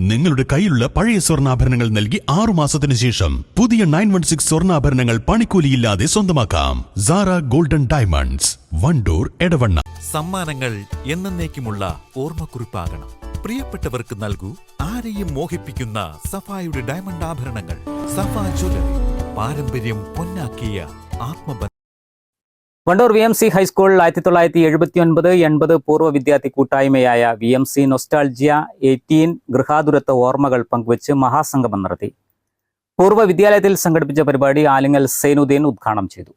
നിങ്ങളുടെ കയ്യിലുള്ള പഴയ സ്വർണാഭരണങ്ങൾ നൽകി ആറു മാസത്തിന് ശേഷം പുതിയ നയൻ വൺ സിക്സ് സ്വർണാഭരണങ്ങൾ പണിക്കൂലിയില്ലാതെ സ്വന്തമാക്കാം. Sara golden diamonds Wandoor Edavanna. സമ്മാനങ്ങൾ എന്നേക്കുമുള്ള ഓർമ്മക്കുറിപ്പാകണം. പ്രിയപ്പെട്ടവർക്ക് നൽകൂ ആരെയും മോഹിപ്പിക്കുന്ന സഫായുടെ ഡയമണ്ട് ആഭരണങ്ങൾ. സഫ ജ്വല്ലറി പാരമ്പര്യം പൊന്നാക്കിയ ആത്മബന്ധം. വണ്ടൂർ വി എം സി ഹൈസ്കൂളിൽ ആയിരത്തി തൊള്ളായിരത്തി എഴുപത്തി ഒൻപത് എൺപത് പൂർവ വിദ്യാർത്ഥി കൂട്ടായ്മയായ V M C nostalgia eighteen ഗൃഹാതുരത്വ ഓർമ്മകൾ പങ്കുവച്ച് മഹാസംഗമം നടത്തി. പൂർവ വിദ്യാലയത്തിൽ സംഘടിപ്പിച്ച പരിപാടി ആലിങ്ങൽ സൈനുദ്ദീൻ ഉദ്ഘാടനം ചെയ്തു.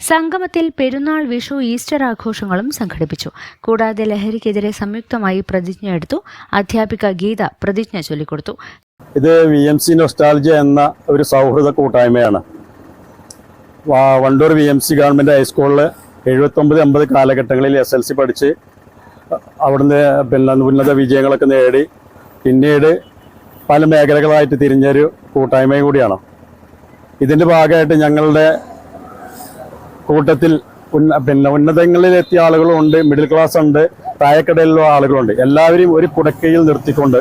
സംഗമത്തിൽ പെരുന്നാൾ വിഷു ഈസ്റ്റർ ആഘോഷങ്ങളും സംഘടിപ്പിച്ചു. കൂടാതെ ലഹരിക്കെതിരെ സംയുക്തമായി പ്രതിജ്ഞ എടുത്തു. അധ്യാപിക ഗീത പ്രതിജ്ഞ ചൊല്ലിക്കൊടുത്തു. ഇത് വി എം സി നൊസ്റ്റാൾജിയ എന്ന ഒരു സൗഹൃദ കൂട്ടായ്മയാണ്. Wandoor V M C government ഹൈസ്കൂളിൽ എഴുപത്തൊമ്പത് എൺപത് കാലഘട്ടങ്ങളിൽ എസ് എൽ സി പഠിച്ച് അവിടുന്ന് പിന്നെ ഉന്നത വിജയങ്ങളൊക്കെ നേടി. പിന്നീട് പല മേഖലകളായിട്ട് തിരിഞ്ഞൊരു കൂട്ടായ്മയും കൂടിയാണ്. ഇതിന്റെ ഭാഗമായിട്ട് ഞങ്ങളുടെ കൂട്ടത്തിൽ ഉന്ന പിന്നെ ഉന്നതങ്ങളിലെത്തിയ ആളുകളുണ്ട് മിഡിൽ ക്ലാസ് ഉണ്ട് താഴെക്കടയിലുള്ള ആളുകളുണ്ട് എല്ലാവരെയും ഒരു കുടക്കയിൽ നിർത്തിക്കൊണ്ട്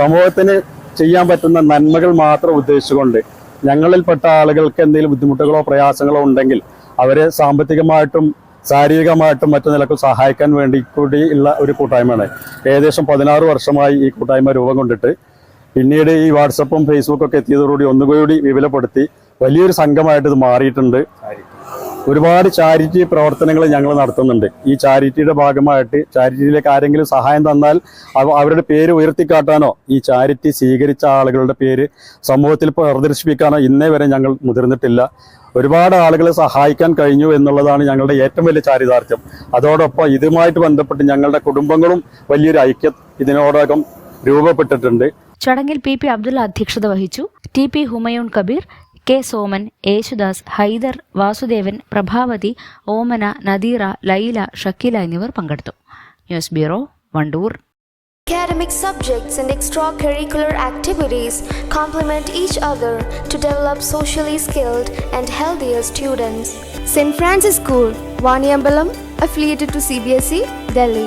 സമൂഹത്തിന് ചെയ്യാൻ പറ്റുന്ന നന്മകൾ മാത്രം ഉദ്ദേശിച്ചുകൊണ്ട് ഞങ്ങളിൽപ്പെട്ട ആളുകൾക്ക് എന്തെങ്കിലും ബുദ്ധിമുട്ടുകളോ പ്രയാസങ്ങളോ ഉണ്ടെങ്കിൽ അവരെ സാമ്പത്തികമായിട്ടും ശാരീരികമായിട്ടും മറ്റു നിലക്കും സഹായിക്കാൻ വേണ്ടി കൂടി ഉള്ള ഒരു കൂട്ടായ്മയാണ്. ഏകദേശം പതിനാറ് വർഷമായി ഈ കൂട്ടായ്മ രൂപം കൊണ്ടിട്ട് പിന്നീട് ഈ വാട്സപ്പും ഫേസ്ബുക്കും ഒക്കെ എത്തിയതോടുകൂടി ഒന്നുകൂടി വിപുലപ്പെടുത്തി വലിയൊരു സംഘമായിട്ട് ഇത് മാറിയിട്ടുണ്ട് ഒരുപാട് ചാരിറ്റി പ്രവർത്തനങ്ങൾ ഞങ്ങൾ നടത്തുന്നുണ്ട്. ഈ ചാരിറ്റിയുടെ ഭാഗമായിട്ട് ചാരിറ്റിയിലേക്ക് ആരെങ്കിലും സഹായം തന്നാൽ അവരുടെ പേര് ഉയർത്തിക്കാട്ടാനോ ഈ ചാരിറ്റി സ്വീകരിച്ച ആളുകളുടെ പേര് സമൂഹത്തിൽ പ്രദർശിപ്പിക്കാനോ ഇന്നേ വരെ ഞങ്ങൾ മുതിർന്നിട്ടില്ല. ഒരുപാട് ആളുകളെ സഹായിക്കാൻ കഴിഞ്ഞു എന്നുള്ളതാണ് ഞങ്ങളുടെ ഏറ്റവും വലിയ ചാരിതാർത്ഥ്യം. അതോടൊപ്പം ഇതുമായിട്ട് ബന്ധപ്പെട്ട് ഞങ്ങളുടെ കുടുംബങ്ങളും വലിയൊരു ഐക്യം ഇതിനോടകം രൂപപ്പെട്ടിട്ടുണ്ട്. ചടങ്ങിൽ പി പി അബ്ദുള്ള അധ്യക്ഷത വഹിച്ചു. T P Humayun Kabir K Soman Yesudas Haider Vasudevan Prabhavathi Omana Nadeera Laila Shakeela എന്നിവർ പങ്കെടുത്തു news bureau Wandoor Academic subjects and extracurricular activities complement each other to develop socially skilled and healthier students. St. Francis School, Vaniambalam, affiliated to CBSE, Delhi.